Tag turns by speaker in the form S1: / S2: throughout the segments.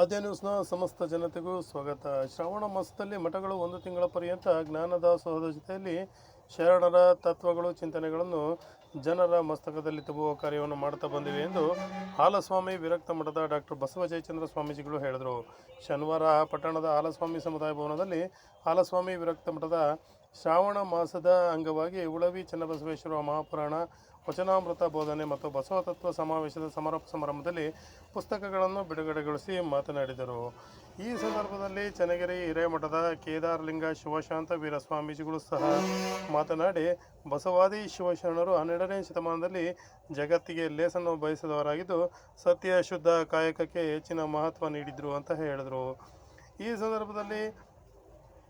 S1: ಆದ್ಯ ನ್ಯೂಸ್ನ ಸಮಸ್ತ ಜನತೆಗೂ ಸ್ವಾಗತ. ಶ್ರಾವಣ ಮಾಸದಲ್ಲಿ ಮಠಗಳು ಒಂದು ತಿಂಗಳ ಪರ್ಯಂತ ಜ್ಞಾನದಾಸೋಹದ ಜೊತೆಯಲ್ಲಿ ಶರಣರ ತತ್ವಗಳು, ಚಿಂತನೆಗಳನ್ನು ಜನರ ಮಸ್ತಕದಲ್ಲಿ ತುಂಬುವ ಕಾರ್ಯವನ್ನು ಮಾಡುತ್ತಾ ಬಂದಿವೆ ಎಂದು ಹಾಲಸ್ವಾಮಿ ವಿರಕ್ತ ಮಠದ ಡಾಕ್ಟರ್ ಬಸವ ಜಯಚಂದ್ರ ಸ್ವಾಮೀಜಿಗಳು ಹೇಳಿದರು. ಶನಿವಾರ ಪಟ್ಟಣದ ಹಾಲಸ್ವಾಮಿ ಸಮುದಾಯ ಭವನದಲ್ಲಿ ಹಾಲಸ್ವಾಮಿ ವಿರಕ್ತ ಮಠದ ಶ್ರಾವಣ ಮಾಸದ ಅಂಗವಾಗಿ ಉಳವಿ ಚನ್ನಬಸವೇಶ್ವರ ಮಹಾಪುರಾಣ, ವಚನಾಮೃತ ಬೋಧನೆ ಮತ್ತು ಬಸವ ತತ್ವ ಸಮಾವೇಶದ ಸಮಾರೋಪ ಸಮಾರಂಭದಲ್ಲಿ ಪುಸ್ತಕಗಳನ್ನು ಬಿಡುಗಡೆಗೊಳಿಸಿ ಮಾತನಾಡಿದರು. ಈ ಸಂದರ್ಭದಲ್ಲಿ ಚನ್ನಗಿರಿ ಹಿರೇಮಠದ ಕೇದಾರಲಿಂಗ ಶಿವಶಾಂತ ವೀರ ಸ್ವಾಮೀಜಿಗಳು ಸಹ ಮಾತನಾಡಿ, ಬಸವಾದಿ ಶಿವಶರಣರು ಹನ್ನೆರಡನೇ ಶತಮಾನದಲ್ಲಿ ಜಗತ್ತಿಗೆ ಲೇಸನ್ನು ಬಯಸಿದವರಾಗಿದ್ದು, ಸತ್ಯ, ಶುದ್ಧ, ಕಾಯಕಕ್ಕೆ ಹೆಚ್ಚಿನ ಮಹತ್ವ ನೀಡಿದರು ಅಂತ ಹೇಳಿದರು. ಈ ಸಂದರ್ಭದಲ್ಲಿ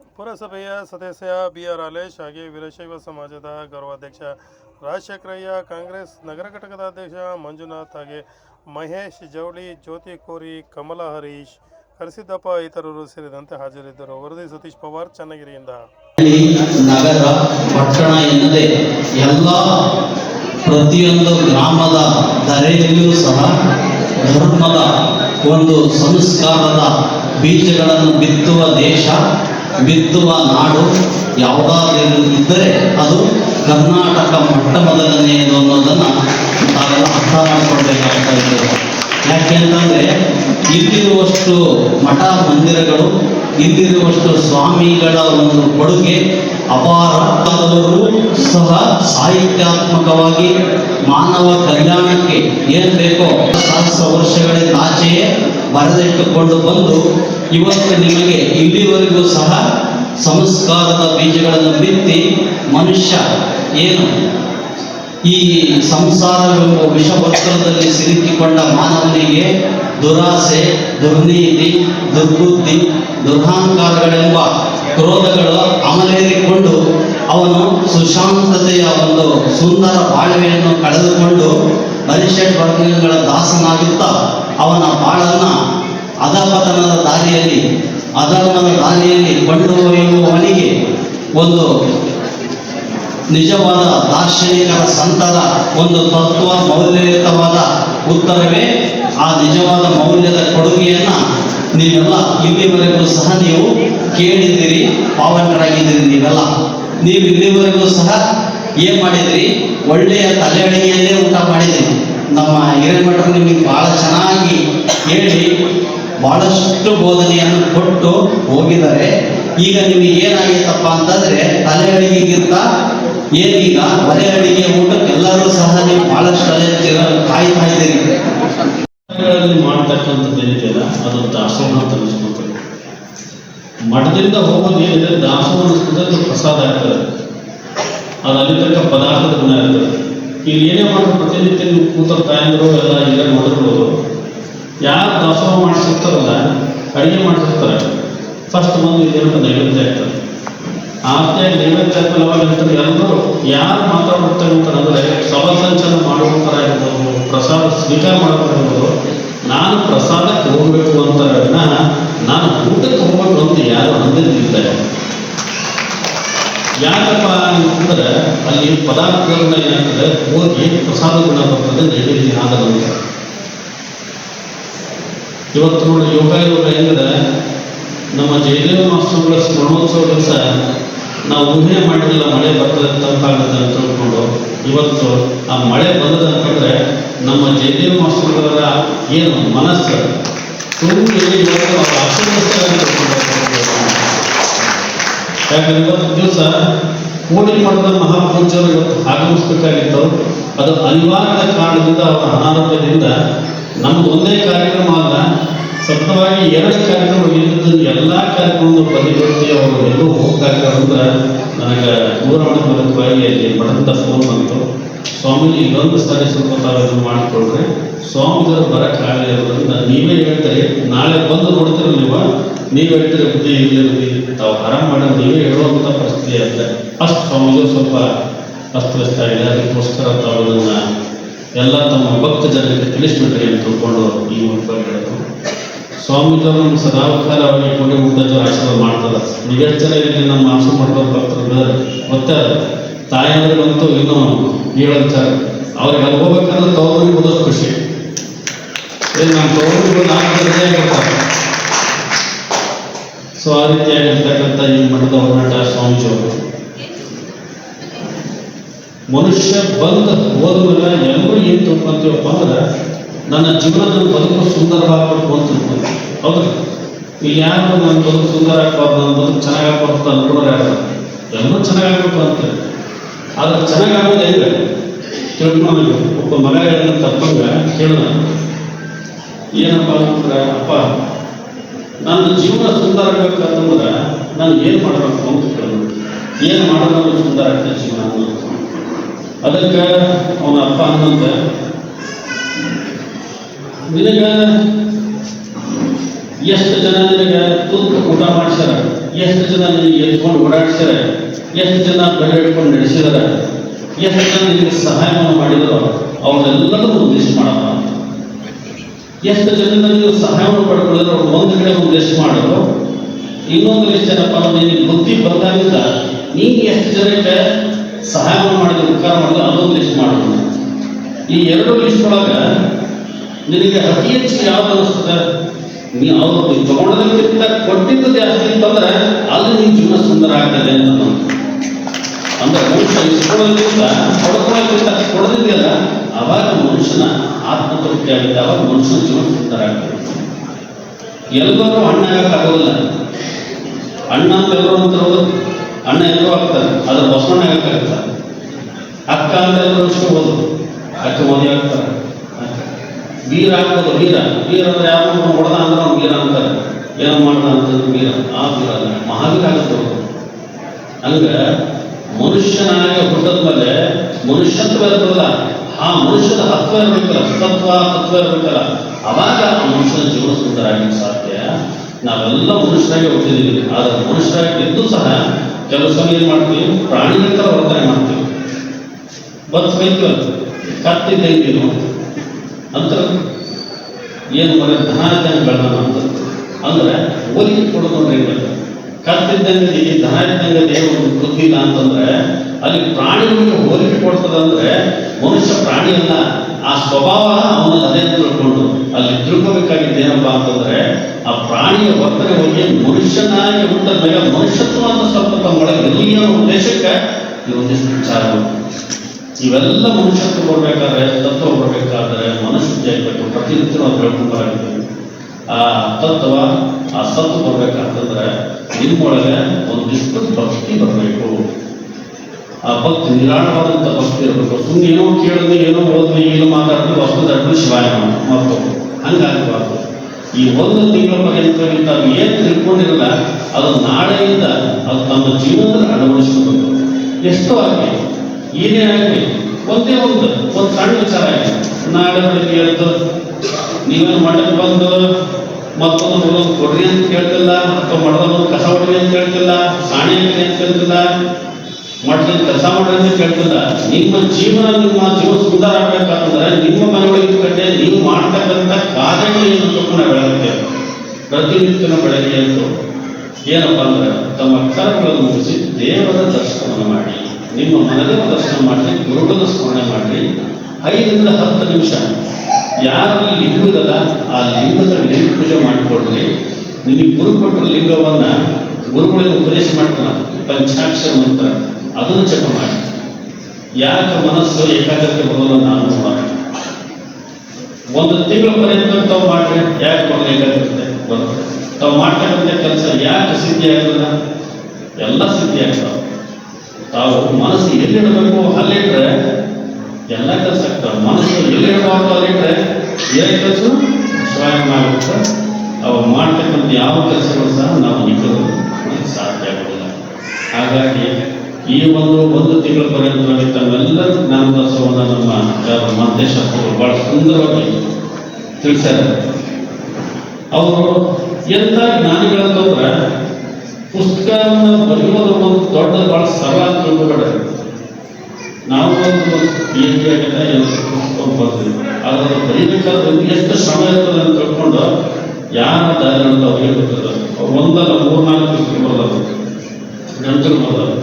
S1: ಪುರಸಭೆಯ ಸದಸ್ಯ ಬಿ ಆರ್ ಹಾಲೇಶ್ ಹಾಗೆ ವೀರಶೈವ ಸಮಾಜದ ಗೌರವಾಧ್ಯಕ್ಷ ರಾಜಶೇಖರಯ್ಯ ಕಾಂಗ್ರೆಸ್ ನಗರ ಘಟಕದ ಅಧ್ಯಕ್ಷ ಮಂಜುನಾಥ್ ಹಾಗೆ ಮಹೇಶ್, ಜವಳಿ, ಜ್ಯೋತಿ ಕೋರಿ, ಕಮಲ ಹರೀಶ್, ಕರಿಸಿದ್ದಪ್ಪ ಇತರರು ಸೇರಿದಂತೆ ಹಾಜರಿದ್ದರು. ವರದಿ ಸತೀಶ್ ಪವಾರ್, ಚನ್ನಗಿರಿಯಿಂದ.
S2: ನಗರ ಪಟ್ಟಣ ಎನ್ನದೆ ಎಲ್ಲ ಪ್ರತಿಯೊಂದು ಗ್ರಾಮದ ಧರೆಯಲ್ಲಿಯೂ ಸಹ ಧರ್ಮದ ಒಂದು ಸಂಸ್ಕಾರದ ಬೀಜಗಳನ್ನು ಬಿತ್ತುವ ದೇಶ ಬಿತ್ತುವ ನಾಡು ಯಾವುದಾದರೂ ಇದ್ದರೆ ಅದು ಕರ್ನಾಟಕ ಮೊಟ್ಟ ಮೊದಲನೆಯದು ಅನ್ನೋದನ್ನು ತಾವೆಲ್ಲ ಅರ್ಥ ಮಾಡಿಕೊಳ್ಬೇಕಾಗ್ತಾ ಇದ್ದೇವೆ ಯಾಕೆಂತಂದ್ರೆ ಇಲ್ಲಿರುವಷ್ಟು ಮಠ ಮಂದಿರಗಳು ಇಲ್ಲಿರುವಷ್ಟು ಸ್ವಾಮಿಗಳ ಒಂದು ಕೊಡುಗೆ ಅಪಾರವರು ಸಹ ಸಾಹಿತ್ಯಾತ್ಮಕವಾಗಿ ಮಾನವ ಕಲ್ಯಾಣಕ್ಕೆ ಏನು ಬೇಕೋ ಸಹಸ್ರ ವರ್ಷಗಳಿಂದ ಆಚೆಯೇ ಬರೆದಿಟ್ಟುಕೊಂಡು ಬಂದು ಇವತ್ತು ನಿಮಗೆ ಇಲ್ಲಿವರೆಗೂ ಸಹ ಸಂಸ್ಕಾರದ ಬೀಜಗಳನ್ನು ಬಿತ್ತಿ ಮನುಷ್ಯ ಏನು ಈ ಸಂಸಾರವೆಂಬ ವಿಷವಸ್ತ್ರದಲ್ಲಿ ಸಿಲುಕಿಕೊಂಡ ಮಾನವನಿಗೆ ದುರಾಸೆ, ದುರ್ನೀತಿ, ದುರ್ಬುದ್ಧಿ, ದುರ್ಹಂಕಾರಗಳೆಂಬ ಕ್ರೋಧಗಳು ಅಮಲೇರಿಕೊಂಡು ಅವನು ಸುಶಾಂತತೆಯ ಒಂದು ಸುಂದರ ಬಾಳ್ವೆಯನ್ನು ಕಳೆದುಕೊಂಡು ಮನುಷ್ಯ ವರ್ಗಗಳ ದಾಸನಾಗುತ್ತಾ ಅವನ ಬಾಳನ್ನ ಅಧಪತನದ ದಾರಿಯಲ್ಲಿ, ಅಧರ್ಮದ ದಾರಿಯಲ್ಲಿ ಕೊಂಡೊಯ್ಯುವವನಿಗೆ ಒಂದು ನಿಜವಾದ ದಾರ್ಶನಿಕರ ಸಂತದ ಒಂದು ತತ್ವ ಮೌಲ್ಯಯುತವಾದ ಉತ್ತರವೇ ಆ ನಿಜವಾದ ಮೌಲ್ಯದ ಕೊಡುಗೆಯನ್ನ ನೀವೆಲ್ಲ ಇಲ್ಲಿವರೆಗೂ ಸಹ ನೀವು ಕೇಳಿದ್ದೀರಿ, ಪಾವನರಾಗಿದ್ದೀರಿ ನೀವೆಲ್ಲ. ನೀವು ಇಲ್ಲಿವರೆಗೂ ಸಹ ಏನು ಮಾಡಿದ್ರಿ? ಒಳ್ಳೆಯ ತಲೆ ಅಡಿಗೆಯಲ್ಲೇ ಊಟ ಮಾಡಿದ್ರಿ. ನಮ್ಮ ಹಿರೇಮಠರು ನಿಮಗೆ ಬಹಳ ಚೆನ್ನಾಗಿ ಹೇಳಿ ಬಹಳಷ್ಟು ಬೋಧನೆಯನ್ನು ಕೊಟ್ಟು ಹೋಗಿದ್ದಾರೆ. ಈಗ ನಿಮಗೆ ಏನಾಗಿತ್ತಪ್ಪ ಅಂತಂದ್ರೆ ತಲೆ ಅಡಿಗೆಗಿಂತ ಏನೀಗ ಮನೆ ಅಡಿಗೆ, ಊಟಕ್ಕೆ ಎಲ್ಲರೂ ಸಹ ನೀವು ಬಹಳಷ್ಟು ಅಲೆ ಕಾಯ್ತಾ ಇದ್ದೀರಿ
S3: ಮಾಡ್ತಕ್ಕಂಥದ್ದು ಏನಿದೆಯಲ್ಲ ಅದು ದಾಸೋಹ ಅಂತ ಅನಿಸ್ಕೊಳ್ತಾರೆ ಮಠದಿಂದ ಹೋಗೋದು ಏನಿದೆ ದಾಸೋಹ ಅನಿಸ್ಕೊಂಡ್ರೆ ಪ್ರಸಾದ ಆಗ್ತದೆ ಅದು ಅಲ್ಲಿ ತನಕ ಪದಾರ್ಥದ ಗುಣ ಇರ್ತದೆ. ಈಗ ಏನೇ ಮಾಡಿದ್ರು ಪ್ರತಿನಿತ್ಯ ನೀವು ಕೂತ ತಾಯಂದರು, ಎಲ್ಲ ಈಗ ಮೊದಲು ಯಾರು ದಾಸೋಹ ಮಾಡಿಸಿರ್ತಾರಲ್ಲ, ಅಡುಗೆ ಮಾಡಿಸಿರ್ತಾರೆ. ಫಸ್ಟ್ ಬಂದು ಇದೇನಪ್ಪ ನೈವೇದ್ಯ ಆಗ್ತದೆ ಆಜ್ಞೆ ನೈವೇದ್ಯ ಆದ್ಮೇಲೆ ಅವಾಗ ಇರ್ತಾರೆ ಎಲ್ಲರೂ ಯಾರು ಮಾತಾಡ್ತಾರೆ ಅಂತಂದ್ರೆ ಸಭಾ ಸಂಚಲನ ಮಾಡುವಂತರ ಇರ್ಬೋದು ಪ್ರಸಾದ ಸ್ವೀಕಾರ ಮಾಡೋದಿರ್ಬೋದು ನಾನು ಪ್ರಸಾದಕ್ಕೆ ಹೋಗ್ಬೇಕು ಅಂತ ನಾನು ಊಟಕ್ಕೆ ಹೋಗ್ಬೇಕು ಅಂತ ಯಾರು ಅಂದಿದ್ದಾರೆ ಯಾಕಪ್ಪ ಅಂತಂದ್ರೆ ಅಲ್ಲಿ ಪದಾರ್ಥಗಳನ್ನ ಏನಾಗ್ತದೆ? ಹೋಗಿ ಪ್ರಸಾದ ಗುಣ ಬರ್ತದೆ ನೈವೇದ್ಯ ಆದ ಇವತ್ತು ನೋಡಿ ಯೋಗ ಯೋಗ ಹೆಂಗಿದೆ? ನಮ್ಮ ಜಯದೇವ ಮಾಸ್ಟರ್ಗಳ ಸ್ಮರಣೋತ್ಸವ ದಿವಸ ನಾವು ಊಹೆ ಮಾಡಿರಲಿಲ್ಲ ಮಳೆ ಬರ್ತದೆ ತಂಪಾಗುತ್ತೆ ಅಂತ ತಿಳ್ಕೊಂಡು ಇವತ್ತು ಆ ಮಳೆ ಬಂದದ ಅಂತಂದ್ರೆ ನಮ್ಮ ಜಯದೇವ ಮಾಸ್ಟರ್ಗಳ ಏನು ಮನಸ್ಸು ತುಂಬಿ ಯಾಕಂದ್ರೆ ಇವತ್ತು ದಿವಸ ಕೋಡಿ ಮಠದ ಮಹಾಪೂಜ್ಯರು ಇವತ್ತು ಆಗಮಿಸ್ಬೇಕಾಗಿತ್ತು. ಅದು ಅನಿವಾರ್ಯ ಕಾರಣದಿಂದ ಅವರ ಅನಾರೋಗ್ಯದಿಂದ ನಮ್ದು ಒಂದೇ ಕಾರ್ಯಕ್ರಮ ಅಲ್ಲ ಸತತವಾಗಿ ಎರಡು ಕಾರ್ಯಕ್ರಮ ಇಲ್ಲಿದ್ದು ಎಲ್ಲ ಕಾರ್ಯಕ್ರಮದ ಬದಿಗೊತ್ತಿ ಅವರು ಎಲ್ಲೂ ಹೋಗ್ತಾ ಅಂದ್ರೆ ನನಗೆ ದೂರವಾಣಿ ಮೂಲಕವಾಗಿ ಅಲ್ಲಿ ಪಡೆದಂತ ಫೋನ್ ಬಂತು. ಸ್ವಾಮೀಜಿ, ಇನ್ನೊಂದು ಸಾರಿ ಸ್ವಲ್ಪ ತಾವು ಇದನ್ನು ಮಾಡಿಕೊಳ್ರಿ ಸ್ವಾಮಿಗಳು ಬರೋಕ್ಕಾಗಲಿ ಇರೋದ್ರಿಂದ ನೀವೇ ಹೇಳ್ತೀರಿ, ನಾಳೆ ಬಂದು ನೋಡ್ತೀರ ನೀವು? ನೀವು ಹೇಳ್ತೀರಿ, ಬುದ್ಧಿ ಇಲ್ಲಿರಲಿ ತಾವು ಆರಾಮ್ ಮಾಡಿ ನೀವೇ ಹೇಳುವಂಥ ಪರಿಸ್ಥಿತಿ ಅಂತ ಅಷ್ಟು ಸ್ವಾಮಿಗಳು ಸ್ವಲ್ಪ ಅಸ್ತವ್ಯಸ್ತ ಇದೆ ಅದಕ್ಕೋಸ್ಕರ ತಾವು ಅದನ್ನ ಎಲ್ಲ ತಮ್ಮ ಭಕ್ತ ಜನರಿಗೆ ತಿಳಿಸ್ಬಿಟ್ರಿ ಅಂತ ತಿಳ್ಕೊಂಡು ಈ ಮೂಲಕ ಹೇಳಿದ್ರು. ಸ್ವಾಮಿಗಳು ಸದಾ ಸದಾವಕಾಲ ಅವರಿಗೆ ಕೊಂಡೆ ಮುಗ್ಧಜರು ಆಶೀರ್ವಾದ ಮಾಡ್ತಾರೆ. ನಿಗಷ್ಟ ಜನ ಇಲ್ಲಿ ನಮ್ಮ ಆಶ್ರಮ ಮಾಡ್ಕೊಂಡು ಬರ್ತಾರೆ. ಮತ್ತೆ ತಾಯಂದ್ರಿಗಂತೂ ಇನ್ನೂ ಹೇಳಂತಾರೆ ಅವ್ರಿಗೆ ಅಲ್ಲಿ ಹೋಗ್ಬೇಕಂದ್ರೆ ಓದೋದು ಖುಷಿ. ನಾನು ತವ್ರಿಗೆ ನಾಲ್ಕು ಸೊ, ಆ ರೀತಿಯಾಗಿರ್ತಕ್ಕಂಥ ಈ ಮಠದ ಹೊರನಾಟ ಸ್ವಾಮೀಜಿಯವರು. ಮನುಷ್ಯ ಬಂದ ಹೋದ್ಮೇಲೆ ಎಲ್ಲರೂ ಏನು ತಿಳ್ಕೊಂತೀವಪ್ಪ ಅಂದ್ರೆ ನನ್ನ ಜೀವನದ ಬದುಕು ಸುಂದರವಾಗಬೇಕು ಅಂತ ಹೌದು. ಹೌದ್ರಿ ಇಲ್ಲಿ ಯಾರು ನನ್ನ ಬದುಕು ಸುಂದರ ಆಗ್ಬಾರ್ದು ನನ್ನ ಬದುಕು ಚೆನ್ನಾಗಾಗ್ಬಾರ್ದು ಅನ್ಕೊಳ್ಳೋರು ಯಾರು? ಎಲ್ಲರೂ ಚೆನ್ನಾಗಾಗಬೇಕು ಅಂತೇಳಿ ಆದ್ರೆ ಚೆನ್ನಾಗಾಗೋದು ಹೆಂಗೆ? ತಿಳ್ಕೊಂಡು ಒಬ್ಬ ಮಗ ಹೇಳಿದ ತಪ್ಪಂಗ ಕೇಳಿದ ಏನಪ್ಪ ಅಂದ್ರೆ ಅಪ್ಪ, ನನ್ನ ಜೀವನ ಸುಂದರ ಆಗ್ಬೇಕಂತಂದ್ರೆ ನಾನು ಏನು ಮಾಡಬೇಕು ಅಂತ ಕೇಳಿದ್ರು ಏನು ಮಾಡೋದು ಸುಂದರ ಆಗ್ತದೆ ಜೀವನ. ಅದಕ್ಕೆ ಅವನ ಅಪ್ಪ ಅನ್ನಂತ ನಿನಗ ಎಷ್ಟು ಜನ ನಿನಗೆ ತುರ್ಕ ಊಟ ಮಾಡಿಸ್ಯಾರ ಎಷ್ಟು ಜನ ನಿನಗೆ ಎತ್ಕೊಂಡು ಓಡಾಡ್ಸ್ಯಾರ ಎಷ್ಟು ಜನ ಬೆಳೆ ಇಟ್ಕೊಂಡು ನಡೆಸಿದಾರ? ಎಷ್ಟು ಜನ ನಿನಗೆ ಸಹಾಯವನ್ನು ಮಾಡಿದ್ರು ಅವ್ರನ್ನೆಲ್ಲರೂ ಒಂದು ಲಿಸ್ಟ್ ಮಾಡಪ್ಪ. ಎಷ್ಟು ಜನರಿಂದ ನೀವು ಸಹಾಯವನ್ನು ಪಡ್ಕೊಳ್ಳಿದ್ರು ಅವ್ರು ಒಂದು ಕಡೆ ಒಂದು ಲಿಸ್ಟ್ ಮಾಡೋದು ಇನ್ನೊಂದು ಲಿಸ್ಟ್ ಏನಪ್ಪ ಅಂದ್ರೆ ನಿನಗೆ ಬುದ್ಧಿ ಬಂದಾಗಿಂದ ನೀನು ಎಷ್ಟು ಜನಕ್ಕೆ ಸಹಾಯವನ್ನು ಮಾಡಿದ್ರು ಉಪಕಾರ ಮಾಡಿದ್ರು ಅದೊಂದು ಲಿಸ್ಟ್ ಮಾಡೋದು ಈ ಎರಡು ಲಿಸ್ಟ್ ಒಳಗೆ ನಿನಗೆ ಅತಿ ಹೆಚ್ಚು ಯಾವ್ದು ಅನಿಸ್ತದೆ ನೀ ಅವ್ರು ತಗೊಂಡದಕ್ಕಿಂತ ಕೊಟ್ಟಿದ್ದು ಜಾಸ್ತಿ ಅಂತಂದ್ರೆ ಅಲ್ಲಿ ನಿನ್ನ ಜೀವನ ಸುಂದರ ಆಗ್ತದೆ ಅಂತ. ಅಂದ್ರೆ. ಮನುಷ್ಯ ಇಸ್ಕೊಳ್ಳೋದ್ರಿಂದ ಕೊಡ್ಕೊಳ್ಳೋದ್ರಿಂದ ಕೊಡೋದಿದೆಯಲ್ಲ ಅವಾಗ ಮನುಷ್ಯನ ಆತ್ಮತೃಪ್ತಿ ಆಗುತ್ತೆ ಅವಾಗ ಮನುಷ್ಯನ ಜೀವನ ಸುಂದರ ಆಗ್ತದೆ ಎಲ್ಲರೂ ಹಣ್ಣಾಗಕ್ಕಾಗೋದಿಲ್ಲ ಅಣ್ಣ ಅಂತ ಎಲ್ಲರೂ ಅಂತಿರೋದು ಅಣ್ಣ ಎಲ್ಲರೂ ಆಗ್ತಾರೆ ಅದ್ರ ಬಸವಣ್ಣ ಆಗಕ್ಕಾಗತ್ತ ಅಕ್ಕ ಅಂತ ಎಲ್ಲರೂ ಅಕ್ಕ ಮದುವೆ ಆಗ್ತಾರೆ. ವೀರ ಆಗ್ಬೋದು, ವೀರ. ವೀರ ಅಂದ್ರೆ ಯಾವ್ದು ಹೊಡೆದ ಅಂದ್ರೆ ಅವ್ನು ವೀರ ಅಂತಾರೆ. ಏನ್ ಮಾಡ್ದ ಅಂತಂದ್ರೆ ವೀರ. ಆ ವೀರ ಮಹಾವೀರ ಆಗುತ್ತೆ ಅಂದ್ರೆ ಮನುಷ್ಯನಾಗಿ ಹುಟ್ಟದ ಮೇಲೆ ಮನುಷ್ಯತ್ವ ಇರ್ತದಲ್ಲ, ಆ ಮನುಷ್ಯನ ಹತ್ವ ಇರ್ಬೇಕಲ್ಲ, ಸತ್ವ, ತತ್ವ ಇರ್ಬೇಕಲ್ಲ. ಅವಾಗ ಆ ಮನುಷ್ಯನ ಜೀವನ ಸುಂದರ ಆಗಿ ಸಾಧ್ಯ. ನಾವೆಲ್ಲ ಮನುಷ್ಯರಾಗಿ ಹುಟ್ಟಿದ್ದೀವಿ ಆದ್ರೆ ಮನುಷ್ಯರಾಗಿ ಇದ್ದು ಸಹ ಕೆಲವು ಸಮಯ ಏನ್ ಮಾಡ್ತೀವಿ? ಪ್ರಾಣಿಗಳ ವರ್ತನೆ ಮಾಡ್ತೀವಿ. ಬದುಕೈತೀವಲ್ಲ ಕತ್ತಿದ್ದೇನು ಅಂತ ಏನು ಮಾಡಿ ಧನಾರ್ಜನೆ ಬೆಳೆದ ಅಂತ ಅಂದ್ರೆ ಹೋಲಿಕೆ ಕೊಡೋದು ಅಂದ್ರೆ? ಕತ್ತಿದ್ದಂಗೆ ಇಲ್ಲಿ ಇದ್ದಂಗೆ ದೇವರು ಇಲ್ಲ ಅಂತಂದ್ರೆ ಅಲ್ಲಿ ಪ್ರಾಣಿಗಳಿಗೆ ಹೋಲಿಕೆ ಕೊಡ್ತದಂದ್ರೆ ಮನುಷ್ಯ ಪ್ರಾಣಿ ಅಲ್ಲ ಆ ಸ್ವಭಾವ ಅವನು ಅದೇ ತಿಳ್ಕೊಂಡು ಅಲ್ಲಿ ತಿಳ್ಕೊಬೇಕಾಗಿದ್ದು ಏನಪ್ಪಾ ಅಂತಂದ್ರೆ ಆ ಪ್ರಾಣಿಯ ವರ್ತನೆ ಹೋಗಿ ಮನುಷ್ಯನಾಗಿ ಹುಟ್ಟ ಮೇಲೆ ಮನುಷ್ಯತ್ವ ಅಂತ ಸ್ವಲ್ಪ ತಮ್ಮೊಳಗೆ ಇರಲಿ ಅನ್ನೋ ಉದ್ದೇಶಕ್ಕೆ ಈ ಒಂದಿಷ್ಟು ವಿಚಾರಗಳು ಇವೆಲ್ಲ ಮನುಷ್ಯತ್ವ ಬರ್ಬೇಕಾದ್ರೆ ತತ್ವ ಬರ್ಬೇಕಾದ್ರೆ ಇರಬೇಕು ಪ್ರತಿನಿತ್ಯ ನಾವು ಹೇಳ್ಕೊಂಡು ಬರಾಗಿದ್ದೀವಿ ಆ ತತ್ವ, ಆ ಸತ್ತು ಬರ್ಬೇಕಂತಂದ್ರೆ ನಿಮ್ಮೊಳಗೆ ಒಂದಿಷ್ಟು ಭಕ್ತಿ ಬರಬೇಕು. ಆ ಭಕ್ತಿ, ನಿರಾಳವಾದಂಥ ಭಕ್ತಿ ಇರಬೇಕು. ಸುಮ್ಮನೆ ಏನೋ ಕೇಳಿದ್ವಿ ಏನೋ ಓದ್ವಿ ಏನೋ ಮಾತಾಡಿದ್ವಿ ವಸ್ತು ದಡ್ಡು ಶಿವಾಯ ಮತ್ತು ಹಂಗಾಗಬಾರ್ದು ಈ ಒಂದು ತಿಂಗಳ ಪರ್ಯಂತ ತಾವು ಏನು ತಿಳ್ಕೊಂಡಿರಲ್ಲ, ಅದು ನಾಳೆಯಿಂದ ಅದು ತಮ್ಮ ಜೀವನದಲ್ಲಿ ಅಳವಡಿಸ್ಕೋಬೇಕು. ಎಷ್ಟೋ ಆಗಲಿ ಏನೇ ಆಗಲಿ, ಒಂದೇ ಒಂದು ಒಂದು ಸಣ್ಣ ವಿಚಾರ ನಾಳೆ ಬೆಳಿಗ್ಗೆ ಎದ್ದು ನೀವೇನು ಮಾಡಕ್ಕೆ ಬಂದು, ಮತ್ತೊಂದು ಹುಡುಗ ಕೊಡ್ರಿ ಅಂತ ಕೇಳ್ತಿಲ್ಲ, ಅಥವಾ ಮಠದ ಒಂದು ಕಸ ಹೊಡ್ರಿ ಅಂತ ಕೇಳ್ತಿಲ್ಲ, ಸಾಣೆ ಅಂತ ಕೇಳ್ತಿಲ್ಲ ಮಠದಲ್ಲಿ ಕೆಲಸ ಮಾಡ್ರಿ ಅಂತ ಕೇಳ್ತಿಲ್ಲ. ನಿಮ್ಮ ಜೀವನ ನಿಮ್ಮ ಜೀವನ ಸುಂದರ ಆಗ್ಬೇಕಂತಂದ್ರೆ ನಿಮ್ಮ ಮನೆಯೊಳಗೆ ಕಟ್ಟೆ ನೀವು ಮಾಡ್ತಕ್ಕಂಥ ಕಾರ್ಯಗಳು ಏನು ತಗೊಂಡು ಬೆಳಗ್ಗೆ, ಪ್ರತಿನಿತ್ಯನ ಬೆಳಗ್ಗೆ ಎದ್ದು, ಏನಪ್ಪ ಅಂದ್ರೆ ತಮ್ಮ ಕರ್ಮಗಳನ್ನು ಮುಗಿಸಿ ದೇವರ ದರ್ಶನವನ್ನು ಮಾಡಿ. ನಿಮ್ಮ ಮನದ ದರ್ಶನ ಮಾಡಿ ಗುರುಗಳ ಸ್ಮರಣೆ ಮಾಡಿ ಐದರಿಂದ ಹತ್ತು ನಿಮಿಷ. ಯಾರು ಲಿಂಗದಲ್ಲ, ಆ ಲಿಂಗದ ಲಿಂಗ ಪೂಜೆ ಮಾಡಿಕೊಡ್ರಿ ನಿಮಗೆ ಗುರು ಕೊಟ್ಟ ಲಿಂಗವನ್ನ ಗುರುಗಳಿಗೆ ಉಪದೇಶ ಮಾಡ್ತಾನ ಪಂಚಾಕ್ಷರ ಮಂತ್ರ ಅದನ್ನು ಜಪ ಮಾಡಿ. ಯಾಕ ಮನಸ್ಸು ಏಕಾಗ್ರತೆ ಬರೋಲ್ಲ ನಾನು ಒಂದು ತಿಂಗಳ ಪರ್ಯಂತ ತಾವು ಮಾಡ್ರಿ ಯಾಕೆ ಬರೋದು ಏಕಾಗ್ರತೆ? ಬರುತ್ತೆ ತಾವು ಮಾಡ್ತಕ್ಕಂಥ ಕೆಲಸ ಯಾಕೆ ಸಿದ್ಧಿ ಆಗಲ್ಲ ಎಲ್ಲ ಸಿದ್ಧಿ ಆಗ್ತಾವ ತಾವು ಮನಸ್ಸು ಎಲ್ಲಿಡಬೇಕು ಅಲ್ಲಿಟ್ರೆ ಎಲ್ಲ ಕೆಲಸ ಆಗ್ತಾವೆ ಮನಸ್ಸು ಎಲ್ಲಿಡಬಾರ್ದು ಅಲ್ಲಿಟ್ರೆ ಏನು ಕೆಲಸ ಸ್ವಯಂ ಆಗುತ್ತೆ. ಅವು ಮಾಡ್ತಕ್ಕಂಥ ಯಾವ ಕೆಲಸಗಳು ಸಹ ನಾವು ನಿಲ್ಲಲು ಸಾಧ್ಯ ಆಗೋದಿಲ್ಲ. ಹಾಗಾಗಿ ಈ ಒಂದು ಒಂದು ತಿಂಗಳ ಪರ್ಯಂತವಾಗಿ ಜ್ಞಾನ ದಾಸವನ್ನು ನಮ್ಮ ಯಾರು ಮಹದೇಶಪ್ಪರು ಬಹಳ ಸುಂದರವಾಗಿ ತಿಳಿಸ್ಯಾರ. ಅವರು ಎಂಥ ಜ್ಞಾನಿಗಳಂತಂದ್ರೆ ಪುಸ್ತಕವನ್ನು ಬರೆಯೋದು ಒಂದು ದೊಡ್ಡ ಬಹಳ ಸರಳ ತಿಳ್ಕೊಬೇಡ ನಾವು ಒಂದು ಪಿ ಎಚ್ ಡಿ ಏನೋ ಪುಸ್ತಕ ಬರ್ತೀವಿ. ಆದ್ರೆ ಅದು ಬರೀಬೇಕಾದ್ರೆ ಎಷ್ಟು ಶ್ರಮ ಇರ್ತದೆ ಅಂತ ತಿಳ್ಕೊಂಡು ಯಾರ ದಾರಿ ಅಂತ ಅವ್ರಿಗೆ ಒಂದಲ್ಲ ಮೂರ್ನಾಲ್ಕು ಪುಸ್ತಕ ಬರೋದು ಗಂಟಲು ಬರೋದು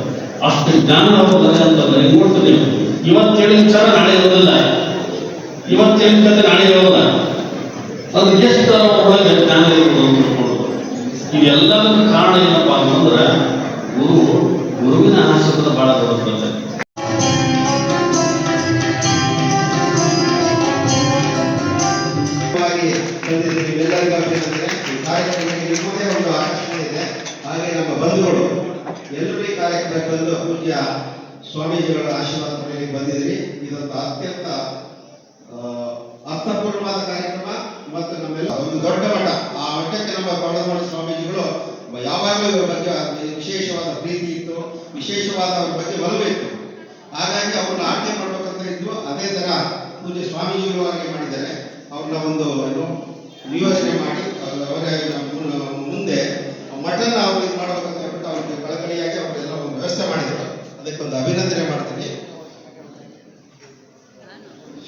S3: ಅಷ್ಟು ಜ್ಞಾನ ಹೋಗೋದ್ರೆ ಅಂತಂದ್ರೆ ಈಗ ನೋಡ್ತೀನಿ ಇವತ್ತು ಹೇಳಿ ವಿಚಾರ ನಾಳೆ ಇರೋದಿಲ್ಲ. ಇವತ್ತು ಹೇಳಿದ ಕಥೆ ನಾಳೆ ಇರೋಲ್ಲ ಅದು ಎಷ್ಟು ಒಳಗೆ ಜ್ಞಾನ ಇರ್ಬೋದು ಇವೆಲ್ಲದಕ್ಕೂ ಕಾರಣ ಏನಪ್ಪಾ ಅಂತಂದ್ರೆ ಗುರು, ಗುರುವಿನ ಆಶೀರ್ವಾದ ಬಹಳ ದೊಡ್ಡ ಪ್ರಚಾರ
S4: ವಾಗಿ ಬಂದಿದ್ದೀರಿ ನೀವೆಲ್ಲರಿಗೂ ಅಭಿನಂದನೆ. ಈ ಕಾರ್ಯಕ್ರಮಕ್ಕೆ ನಿಮ್ಮದೇ ಒಂದು ಆಕರ್ಷಣೆ ಇದೆ. ಹಾಗೆ ನಮ್ಮ ಬಂಧುಗಳು ಎಲ್ಲರೂ ಈ ಪೂಜ್ಯ ಸ್ವಾಮೀಜಿಗಳ ಆಶೀರ್ವಾದ ಪಡೆಯಲಿಕ್ಕೆ ಬಂದಿದ್ದೀರಿ. ಇದೊಂದು ಅತ್ಯಂತ ಅರ್ಥಪೂರ್ಣವಾದ ಕಾರ್ಯಕ್ರಮ ಮತ್ತು ನಮ್ಮೆಲ್ಲ ಒಂದು ದೊಡ್ಡ ನಮ್ಮ ಸ್ವಾಮೀಜಿಗಳು ಯಾವಾಗಲೂ ಇವರ ಬಗ್ಗೆ ವಿಶೇಷವಾದ ಪ್ರೀತಿ ಇತ್ತು, ವಿಶೇಷವಾದ ಅವರ ಬಗ್ಗೆ ಒಲವು ಇತ್ತು ಹಾಗಾಗಿ ಅವ್ರನ್ನ ಆಟ ಮಾಡ್ಬೇಕಂತ ಇದ್ದು, ಅದೇ ತರ ಪೂಜೆ ಸ್ವಾಮೀಜಿಗಳು ಹಾಗೆ ಮಾಡಿದ್ದಾರೆ. ಅವ್ರನ್ನ ಒಂದು ಏನು ನಿಯೋಜನೆ ಮಾಡಿ, ಅವರೇ ಮುಂದೆ ಮಠನ ಅವ್ರು ಮಾಡ್ಬೇಕಂತ ಹೇಳ್ಬಿಟ್ಟು ಅವ್ರಿಗೆ ಕಳಕಳಿಯಾಗಿ ಅವರೆಲ್ಲ ಒಂದು ವ್ಯವಸ್ಥೆ ಮಾಡಿದ್ರು. ಅದಕ್ಕೊಂದು ಅಭಿನಂದನೆ ಮಾಡ್ತೀನಿ.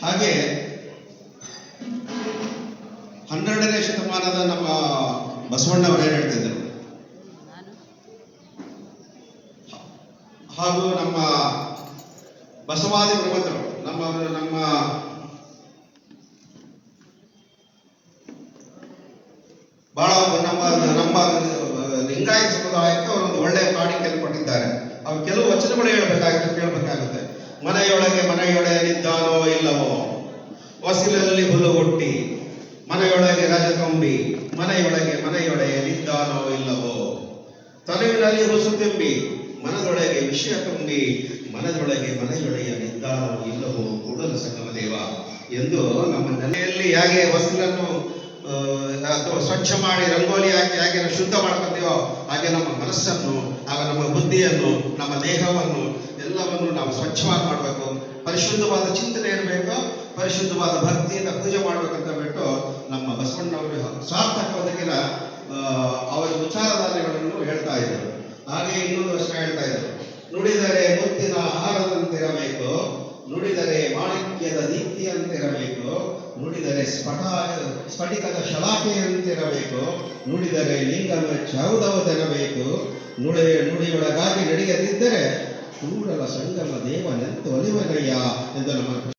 S4: ಹಾಗೆ ಹನ್ನೆರಡನೇ ಶತಮಾನದ ನಮ್ಮ ಬಸವಣ್ಣವರು ಏನ್ ಹೇಳ್ತಿದ್ರು ಹಾಗೂ ನಮ್ಮ ಬಸವಾದಿ ಪ್ರಬಂಧರು ನಮ್ಮ ನಮ್ಮ ಬಹಳ ನಮ್ಮ ನಮ್ಮ ಲಿಂಗಾಯತ ಸಮುದಾಯಕ್ಕೆ ಒಂದು ಒಳ್ಳೆ ಪಾಠ ಕೊಟ್ಟಿದ್ದಾರೆ ಅವ್ರು ಕೆಲವು ವಚನಗಳು ಹೇಳ್ಬೇಕಾಗುತ್ತೆ ಕೇಳಬೇಕಾಗುತ್ತೆ. ಮನೆಯೊಳಗೆ ಮನೆಯೊಡೆಯಲಿದ್ದಾನೋ ಇಲ್ಲವೋ? ಹೊಸಿಲಲ್ಲಿ ಹುಲ್ಲು ಹುಟ್ಟಿ ಮನೆಯೊಳಗೆ ರಜಕಂಬಿ ಮನೆಯೊಳಗೆ ಮನೆಯೊಡೆಯಲಿದ್ದಾನೋ ಇಲ್ಲವೋ? ತಲೆಯಲ್ಲಿ ಹೊಸ ತುಂಬಿ, ಮನದೊಳಗೆ ವಿಷಯ ತುಂಬಿ, ಮನದೊಳಗೆ ಮನೆಯೊಡೆಯ ನಿದ್ದಾನೋ ಇಲ್ಲವೋ ಕೂಡಲ ಸಂಗಮ ದೇವ. ಎಂದು ನಮ್ಮ ನೆಲೆಯಲ್ಲಿ ಹೇಗೆ ವಸ್ತುಗಳನ್ನು ಅಥವಾ ಸ್ವಚ್ಛ ಮಾಡಿ ರಂಗೋಲಿ ಹಾಕಿ, ಹಾಗೆ ಶುದ್ಧ ಮಾಡ್ಕೊತೀವೋ, ಹಾಗೆ ನಮ್ಮ ಮನಸ್ಸನ್ನು, ಆಗ ನಮ್ಮ ಬುದ್ಧಿಯನ್ನು, ನಮ್ಮ ದೇಹವನ್ನು, ಎಲ್ಲವನ್ನು ನಾವು ಸ್ವಚ್ಛವಾಗಿ ಮಾಡಬೇಕು. ಪರಿಶುದ್ಧವಾದ ಚಿಂತನೆ ಇರಬೇಕು. ಪರಿಶುದ್ಧವಾದ ಭಕ್ತಿಯಿಂದ ಪೂಜೆ ಮಾಡ್ಬೇಕಂತ ಬಿಟ್ಟು ನಮ್ಮ ಬಸವಣ್ಣವರು ಆ, ಅವರ ವಿಚಾರಧಾರೆಗಳನ್ನು ಹೇಳ್ತಾ ಇದ್ದರು ಹಾಗೆ ಇನ್ನೊಂದು ವರ್ಷ ಹೇಳ್ತಾ ಇದ್ರು. ನುಡಿದರೆ ಮುತ್ತಿನ ಹಾರದಂತಿರಬೇಕು ನುಡಿದರೆ ಮಾಣಿಕ್ಯದ ದೀಪ್ತಿಯಂತಿರಬೇಕು ನುಡಿದರೆ ಸ್ಫಟ ಸ್ಫಟಿಕದ ಶಲಾಖೆಯಂತಿರಬೇಕು ನುಡಿದರೆ ಲಿಂಗನ ಚೌದವದಿರಬೇಕು ನುಡಿ ನುಡಿಯೊಳಗಾಗಿ ನಡೆಯದಿದ್ದರೆ ಕೂಡಲ ಸಂಗಮ ದೇವನೆಂತು ಒಲಿವನಯ್ಯ ಎಂದು ನಮ್ಮ